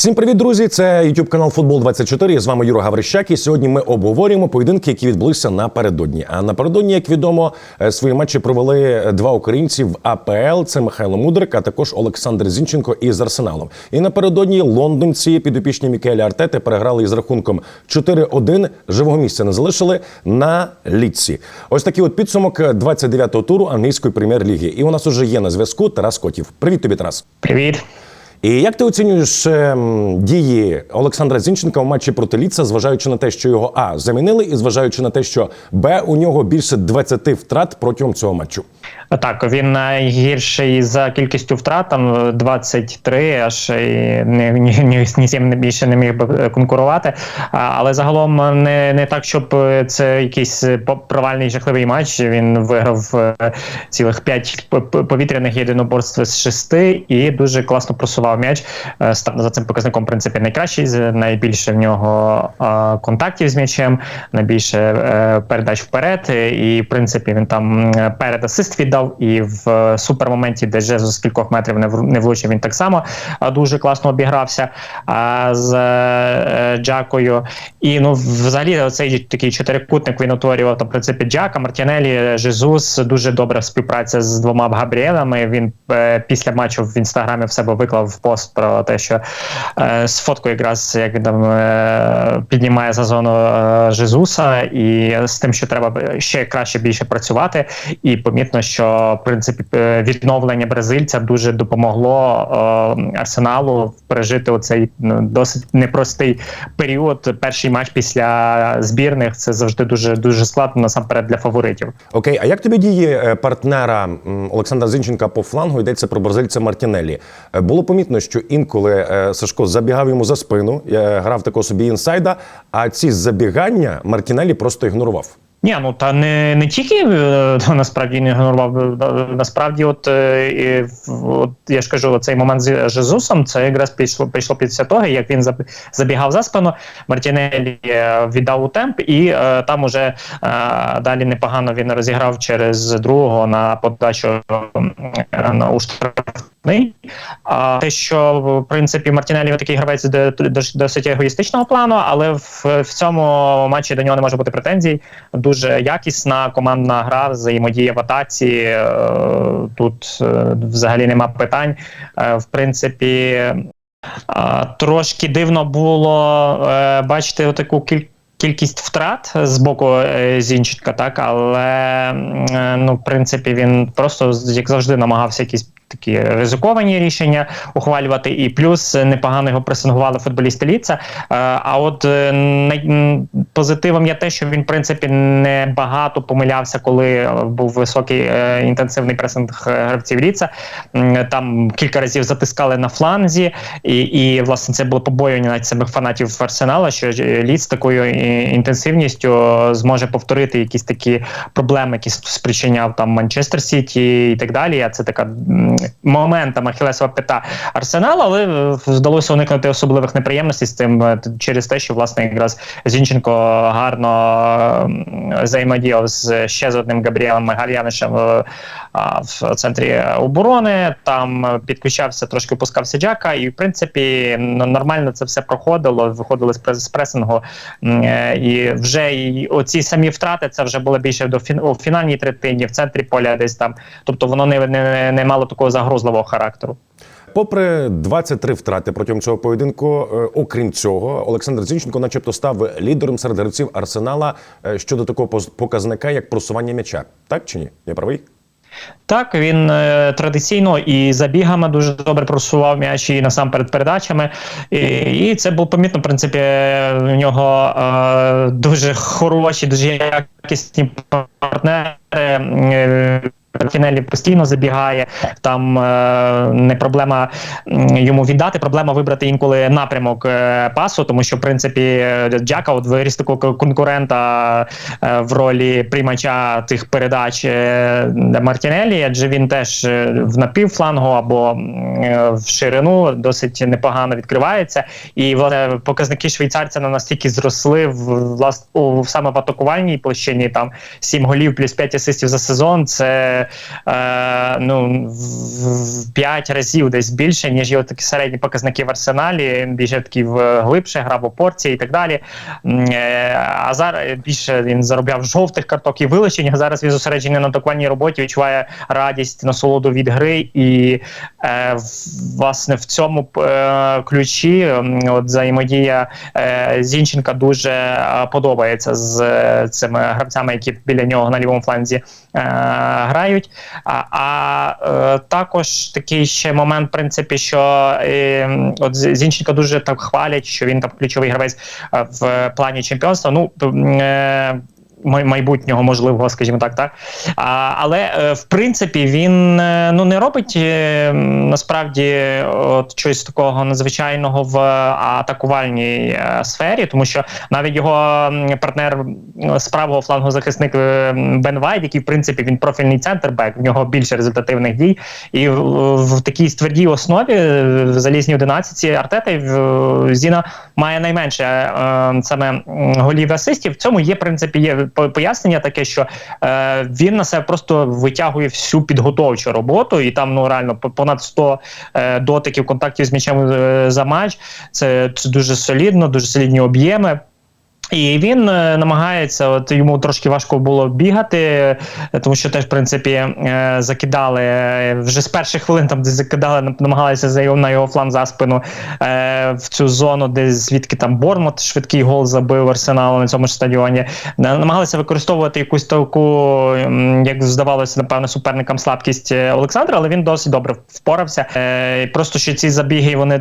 Всім привіт, друзі! Це YouTube канал Футбол 24 Я з вами Юра Гаврищак. І сьогодні ми обговорюємо поєдинки, які відбулися напередодні. А напередодні, як відомо, е, свої матчі провели два українці в АПЛ. Це Михайло Мудрик, а також Олександр Зінченко із Арсеналом. І напередодні лондонці підопічні Мікеля Артети переграли із рахунком 4-1. Живого місця не залишили на літці. Ось такий от підсумок 29-го туру англійської прем'єр-ліги. І у нас уже є на зв'язку Тарас Котів. Привіт тобі, Тарас. Привіт. І як ти оцінюєш ем, дії Олександра Зінченка в матчі проти Ліца, зважаючи на те, що його А замінили, і зважаючи на те, що Б у нього більше 20 втрат протягом цього матчу? Так, він найгірший за кількістю втрат, там 23, аж і ні, ні, ні, з більше не міг би конкурувати. А, Але загалом не, не так, щоб це якийсь провальний жахливий матч. Він виграв е, цілих 5 повітряних єдиноборств з 6 і дуже класно просував м'яч. Е, Став за цим показником, в принципі, найкращий. Найбільше в нього е, контактів з м'ячем, найбільше передач вперед. І, в принципі, він там перед асист віддав і в супермоменті, де вже з кількох метрів не влучив, він так само дуже класно обігрався з е, Джакою. І ну, взагалі, цей такий чотирикутник він утворював там, в принципі, Джака, Мартінелі, Жезус. Дуже добра співпраця з двома Габріелами. Він е, після матчу в інстаграмі в себе виклав пост про те, що е, з фоткою якраз як там піднімає за зону Жезуса, і з тим, що треба ще краще більше працювати, і помітно, що в принципі е, відновлення бразильця дуже допомогло е, арсеналу пережити оцей ну, досить непростий період. Перший матч після збірних це завжди дуже дуже складно насамперед для фаворитів. Окей, а як тобі діє е, партнера Олександра Зінченка по флангу? Йдеться про бразильця Мартінелі. Було помітно, що інколи Сашко забігав йому за спину, грав такого собі інсайда. А ці забігання Мартінелі просто ігнорував. Ні, ну та не не тільки е, насправді не ігнорував. Е, насправді, от е, і, от я ж кажу, цей момент з Жезусом це якраз пішло пішло після того, як він забігав за спину. Мартінелі віддав у темп, і там уже далі непогано він розіграв через другого на подачу на у а те, що в принципі Мартінелі такий гравець досить егоїстичного плану, але в, в цьому матчі до нього не може бути претензій. Дуже якісна командна гра, взаємодія в атаці. Е, тут е, взагалі нема питань. Е, в принципі, трошки дивно було бачити таку кількість. Кількість втрат з боку Зінченка, так але ну в принципі він просто як завжди намагався якісь такі ризиковані рішення ухвалювати, і плюс непогано його пресингували футболісти ліца. Е, а от е, позитивом є те, що він в принципі не багато помилявся, коли був високий е, інтенсивний пресинг гравців ліца. Там кілька разів затискали на фланзі, і і власне це було побоювання навіть самих фанатів Арсенала, що ліц такою інтенсивністю зможе повторити якісь такі проблеми, які спричиняв там Манчестер Сіті і так далі. А це така моментом Ахілесова п'ята Арсенала, але е, вдалося уникнути особливих неприємностей з цим е, через те, що власне якраз Зінченко гарно взаємодіяв з ще з одним Габріелем Гальянишем в, в центрі оборони. Там підключався, трошки опускався Джака, і в принципі нормально це все проходило. Виходили з пресингу, е, і вже і оці самі втрати це вже було більше до фін, у фінальній третині, в центрі поля, десь там. Тобто воно не, не, не мало такого загрозливого характеру. Попри 23 втрати протягом цього поєдинку, е, окрім цього, Олександр Зінченко, начебто, став лідером серед гравців арсенала е, щодо такого показника, як просування м'яча. Так чи ні? Я правий? Так, він е, традиційно і забігами дуже добре просував м'яч, і насамперед передачами. І і це було помітно, в принципі, в нього е, дуже хороші, дуже якісні партнери. Е, Фінелі постійно забігає, там е, не проблема йому віддати, проблема вибрати інколи напрямок е, пасу, тому що в принципі Джака от виріс такого конкурента е, в ролі приймача тих передач е, Мартінелі, адже він теж е, в напівфлангу або е, в ширину досить непогано відкривається. І власне показники швейцарця на настільки зросли в власне саме в атакувальній площині. Там 7 голів плюс 5 асистів за сезон. Це е, ну, в- в 5 разів десь більше, ніж його такі середні показники в арсеналі. Більше такий в глибше, грав у порції і так далі. Е, А зараз більше він заробляв жовтих карток і вилучень. А зараз він зосереджений на докладній роботі, відчуває радість, насолоду від гри. І е, власне в цьому е, ключі от взаємодія е, Зінченка дуже е, подобається з е, цими гравцями, які біля нього на лівому фланзі е, грають. А, а е, також такий ще момент, в принципі, що е, от З- Зінченка дуже так хвалять, що він там ключовий гравець е, в плані чемпіонства. Ну майбутнього можливого, скажімо так, так. А, але е, в принципі він е, ну не робить е, насправді от чогось такого надзвичайного в атакувальній сфері, тому що навіть його партнер з правого флангу захисник Бен Вайт, який в принципі він профільний центрбек, в нього більше результативних дій, і в, в такій твердій основі в залізній 11 Артета в- Зіна має найменше саме голів асистів. В цьому є в принципі є пояснення таке, що е, він на себе просто витягує всю підготовчу роботу, і там ну реально понад 100 е, дотиків контактів з м'ячем е, за матч. Це, це дуже солідно, дуже солідні об'єми. І він е, намагається, от йому трошки важко було бігати, тому що теж, в принципі, е, закидали е, вже з перших хвилин, там де закидали, нам- намагалися його на його фланг за спину в цю зону, де звідки там Бормот швидкий гол забив Арсеналу на цьому ж стадіоні. На- Намагалися використовувати якусь таку, як здавалося, напевно, суперникам слабкість Олександра, але він досить добре впорався. Просто що ці забіги вони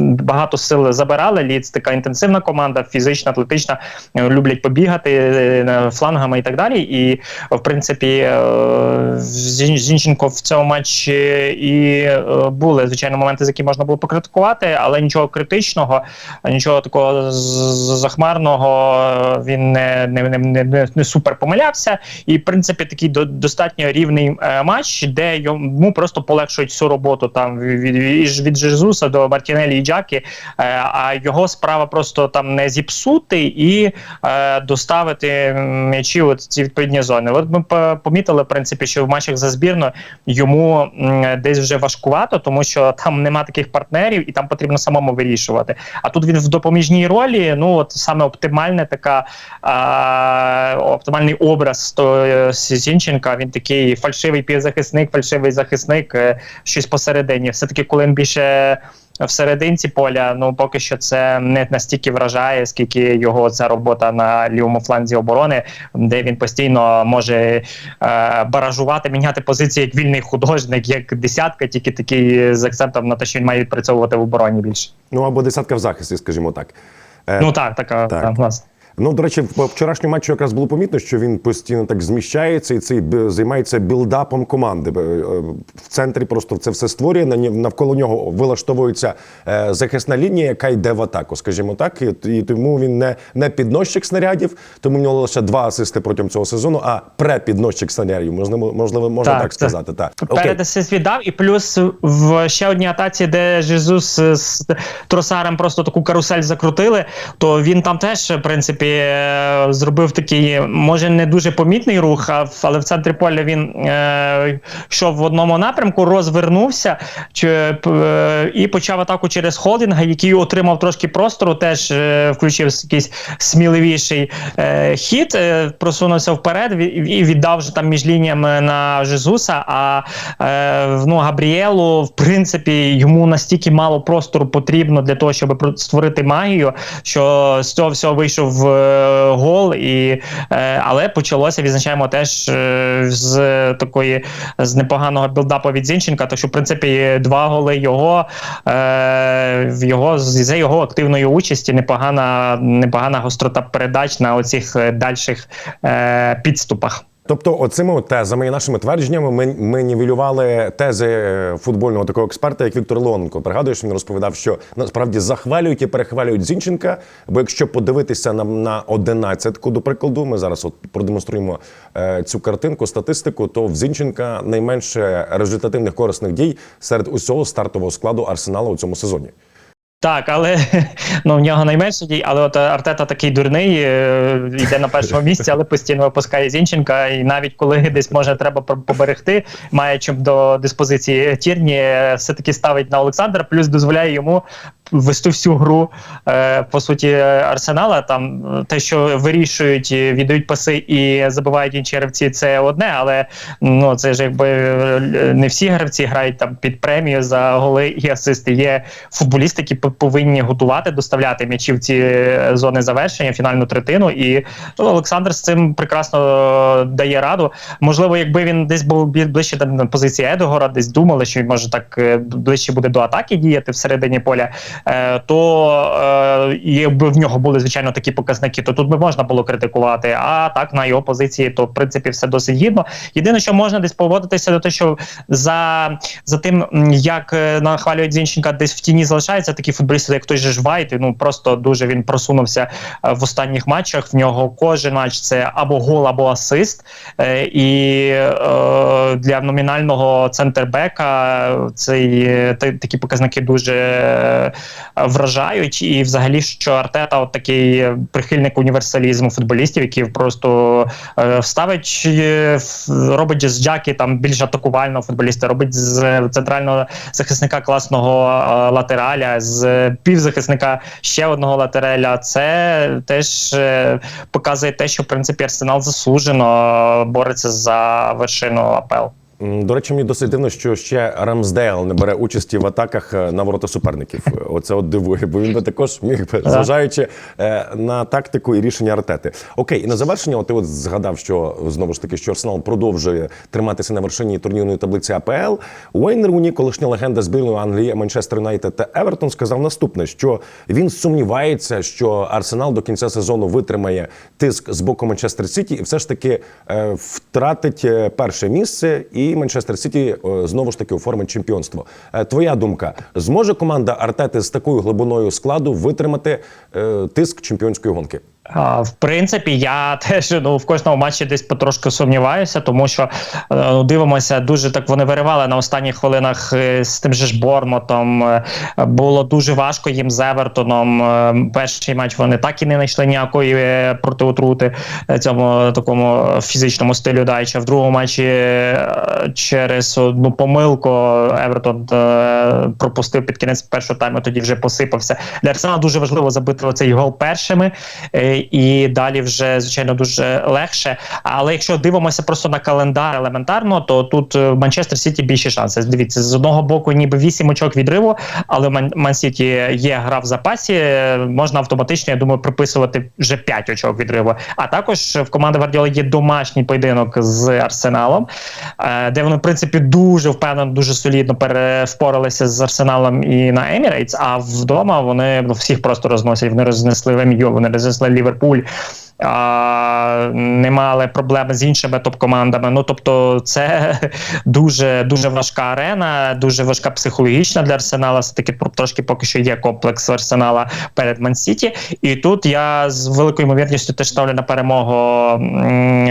багато сил забирали. Ліц така інтенсивна команда, фізична, атлетична, люблять побігати е, флангами і так далі. І в принципі, е, Зінченко в цьому матчі і е, були звичайно моменти, за які можна було покритикувати, але нічого критичного, нічого такого з- з- захмарного він не, не, не, не, не, супер помилявся. І в принципі такий до, достатньо рівний матч, де йому просто полегшують всю роботу там від, від, від, Жезуса до Мартінелі і Джакі. Е, а його справа просто там не зіпсути і е, доставити м'ячі от ці відповідні зони. От ми помітили, в принципі, що в матчах за збірну йому десь вже важкувато, тому що там нема таких партнерів, і там потрібно самому вирішувати. А тут він в допоміжній ролі. Ну от саме оптимальна така а, оптимальний образ то е, Зінченка. Він такий фальшивий півзахисник, фальшивий захисник, е, щось посередині. Все таки, коли він більше. В серединці поля, ну поки що це не настільки вражає, скільки його ця робота на лівому фланзі оборони, де він постійно може е, баражувати, міняти позиції як вільний художник, як десятка, тільки такий з акцентом на те, що він має відпрацьовувати в обороні більше. Ну або десятка в захисті, скажімо так. Е, Ну так, така так. так, власне. Ну, до речі, в вчорашньому матчі якраз було помітно, що він постійно так зміщається і цей займається білдапом команди. Е, В центрі просто це все створює. Навколо нього вилаштовується е, захисна лінія, яка йде в атаку, скажімо так. І, тому він не, не підносчик снарядів, тому в нього лише два асисти протягом цього сезону, а препідносчик снарядів. Можливо, можливо, можна так, Так, сказати. Так. Перед асист віддав, і плюс в ще одній атаці, де Жезус з Тросарем просто таку карусель закрутили, то він там теж, в принципі, е, зробив такий, може, не дуже помітний рух, але в центрі поля він е, йшов в одному напрямку, розвернувся е, і почав атаку через холдинга, який отримав трошки простору, теж включив якийсь сміливіший хід, просунувся вперед і віддав вже там між лініями на Жезуса. А ну, Габріелу, в принципі, йому настільки мало простору потрібно для того, щоб створити магію, що з цього всього вийшов гол. І, е, але почалося, відзначаємо теж е, з такої з непоганого білдапу від Зінченка. Так що, в принципі, два голи його е, в його з його активної участі непогана, непогана гострота передач на оцих е, дальших е, підступах. Тобто, оцими тезами і нашими твердженнями ми, ми нівелювали тези е, футбольного такого експерта, як Віктор Леоненко. Пригадуєш, він розповідав, що насправді захвалюють і перехвалюють Зінченка. Бо якщо подивитися на, на одинадцятку, до прикладу, ми зараз от продемонструємо е, цю картинку, статистику, то в Зінченка найменше результативних корисних дій серед усього стартового складу арсеналу у цьому сезоні. Так, але ну в нього найменше дій, але от Артета такий дурний, е, йде на першому місці, але постійно випускає Зінченка. І навіть коли десь може треба поберегти, поберегти, маючи до диспозиції Тірні, е, все-таки ставить на Олександра, плюс дозволяє йому вести всю гру е, по суті Арсенала. Там е, те, що вирішують, віддають паси і забивають інші гравці, це одне, але ну це ж якби е, не всі гравці грають там під премію за голи і асисти. Є футболісти, які повинні готувати, доставляти м'ячі в ці зони завершення, фінальну третину. І ну, Олександр з цим прекрасно дає раду. Можливо, якби він десь був ближче там, на позиції Едогора, десь думали, що він може так ближче буде до атаки діяти всередині поля, то е, якби в нього були звичайно такі показники, то тут би можна було критикувати. А так на його позиції, то в принципі все досить гідно. Єдине, що можна десь поводитися до того, що за, за тим, як е, нахвалюють Зінченка, десь в тіні залишаються такі футболісти, як той же ж Вайт. і, Ну просто дуже він просунувся е, в останніх матчах. В нього кожен матч це або гол, або асист. Е, І е, для номінального центрбека цей е, такі показники дуже е, вражають. І взагалі, що Артета, от такий прихильник універсалізму футболістів, які просто е, ставить, е, робить з Джакі там більш атакувального футболіста, робить з центрального захисника класного е, латераля, з півзахисника ще одного латераля. Це теж показує те, що в принципі Арсенал заслужено бореться за вершину АПЛ. До речі, мені досить дивно, що ще Рамсдейл не бере участі в атаках е, на ворота суперників. Оце от дивує, бо він би також міг би, зважаючи е, на тактику і рішення Артети. Окей, і на завершення, от ти от згадав, що знову ж таки, що Арсенал продовжує триматися на вершині турнірної таблиці АПЛ. Уейн Руні, колишня легенда збірної Англії, Манчестер Юнайтед та Евертон, сказав наступне: що він сумнівається, що Арсенал до кінця сезону витримає тиск з боку Манчестер Сіті і все ж таки е, втратить перше місце, і Манчестер Сіті е, знову ж таки оформить чемпіонство. Е, Твоя думка, зможе команда Артети з такою глибиною складу витримати е, тиск чемпіонської гонки? В принципі, я теж ну в кожному матчі десь потрошки сумніваюся, тому що е, ну, дивимося, дуже так вони виривали на останніх хвилинах е, з тим же ж Бормотом. Е, Було дуже важко їм з Евертоном. Перший матч вони так і не знайшли ніякої протиотрути цьому такому фізичному стилю Дайча. В другому матчі через одну помилку Евертон пропустив під кінець першого тайму, тоді вже посипався. Для Арсенала дуже важливо забити оцей гол першими. І далі вже звичайно дуже легше. Але якщо дивимося просто на календар елементарно, то тут е, в Манчестер Сіті більші шанси. Дивіться, з одного боку, ніби 8 очок відриву, але в Ман- Ман Сіті є гра в запасі. е, Можна автоматично, я думаю, приписувати вже 5 очок відриву. А також в команди Гвардіоли є домашній поєдинок з Арсеналом, е, де вони, в принципі, дуже впевнено, дуже солідно перевпоралися з Арсеналом і на Емірейтс. А вдома вони ну, всіх просто розносять. Вони рознесли МЮ, вони рознесли Liverpool. А, не мали проблем з іншими топ-командами. Ну тобто, це дуже дуже важка арена, дуже важка психологічна для арсенала. Все таки трошки поки що є комплекс арсенала перед Ман-Сіті. І тут я з великою ймовірністю теж ставлю на перемогу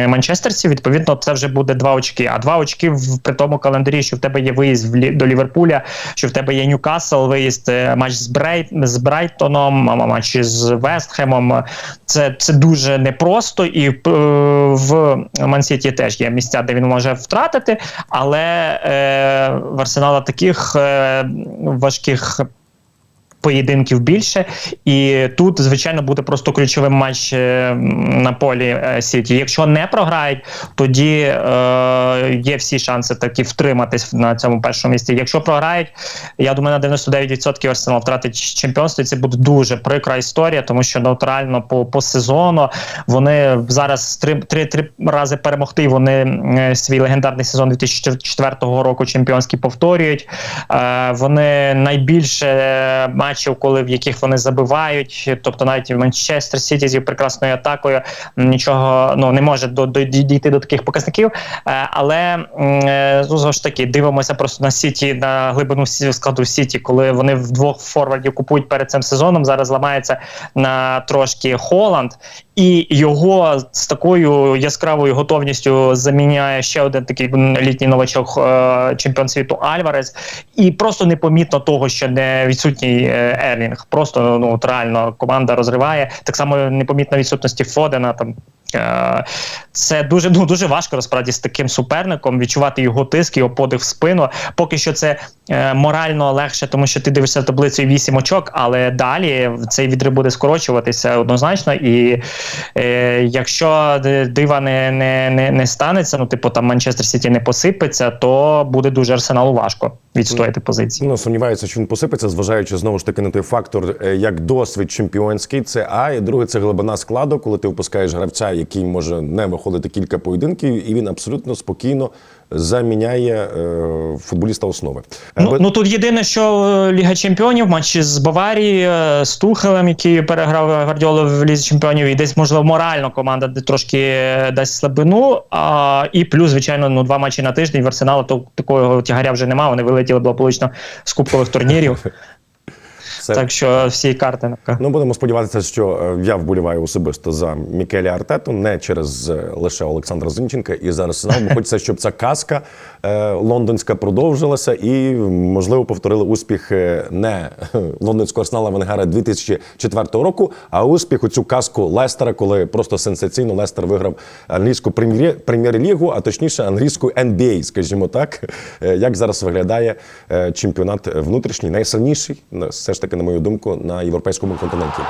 манчестерців. Відповідно, це вже буде два очки. А два очки в при тому календарі, що в тебе є виїзд в до Ліверпуля, що в тебе є Ньюкасл, виїзд е, матч з Брейт з Брайтоном, матч з Вестхемом. Це, це дуже непросто, і е, в Мансіті теж є місця, де він може втратити, але е, в Арсенала таких е, важких. Поєдинків більше, і тут, звичайно, буде просто ключовий матч е, на полі е, Сіті. Якщо не програють, тоді е, є всі шанси таки втриматись на цьому першому місці. Якщо програють, я думаю, на 99% Арсенал втратить чемпіонство. І це буде дуже прикра історія, тому що нейтрально по, по сезону вони зараз три, три, три рази перемогти. Вони е, свій легендарний сезон 2004 року чемпіонський повторюють. Е, вони найбільше матчів, коли в яких вони забивають. Тобто, навіть в Манчестер Сіті зі прекрасною атакою нічого ну не може до, до дійти до таких показників. Е, але е, ну, знову ж таки дивимося просто на Сіті на глибину складу Сіті, коли вони вдвох двох форвардів купують перед цим сезоном. Зараз ламається на трошки Холланд. І його з такою яскравою готовністю заміняє ще один такий літній новачок е, чемпіон світу Альварес, і просто непомітно того, що не відсутній е, Ерлінг. Просто ну от реально команда розриває. Так само непомітно відсутності Фодена там. Е, Це дуже ну дуже важко насправді з таким суперником відчувати його тиск, його подих в спину. Поки що це е, морально легше, тому що ти дивишся в таблицю і 8 очок, але далі цей відрив буде скорочуватися однозначно. І е, якщо дива не, не, не, не станеться, ну типу там Манчестер Сіті не посипеться, то буде дуже арсеналу важко відстояти позиції. Ну, сумніваюся, що він посипеться, зважаючи знову ж таки на той фактор, е, як досвід чемпіонський, це А, і друге, це глибина складу, коли ти випускаєш гравця, який може не виходити кілька поєдинків, і він абсолютно спокійно заміняє е, футболіста основи. Ну, ну тут єдине, що е, Ліга Чемпіонів, матчі з Баварії, е, з Тухелем, який переграв Гвардіолу в Лізі Чемпіонів, і десь, можливо, морально команда трошки е, дасть слабину. А, і плюс, звичайно, ну, два матчі на тиждень в Арсенала то такого тягаря вже немає. Вони вилетіли благополучно з кубкових турнірів. це- Так що всі карти на. Ну, будемо сподіватися, що е, я вболіваю особисто за Мікеля Артету, не через е, лише Олександра Зинченка і за Арсенал. Бо хочеться, щоб ця казка е, лондонська продовжилася і, можливо, повторили успіх не лондонського арсенала Венгера 2004 року, а успіх у цю казку Лестера, коли просто сенсаційно Лестер виграв англійську прем'єр- прем'єр-лігу, а точніше англійську NBA, скажімо так. Як зараз виглядає чемпіонат внутрішній, найсильніший, все ж таки, на мою думку, на європейському континенті.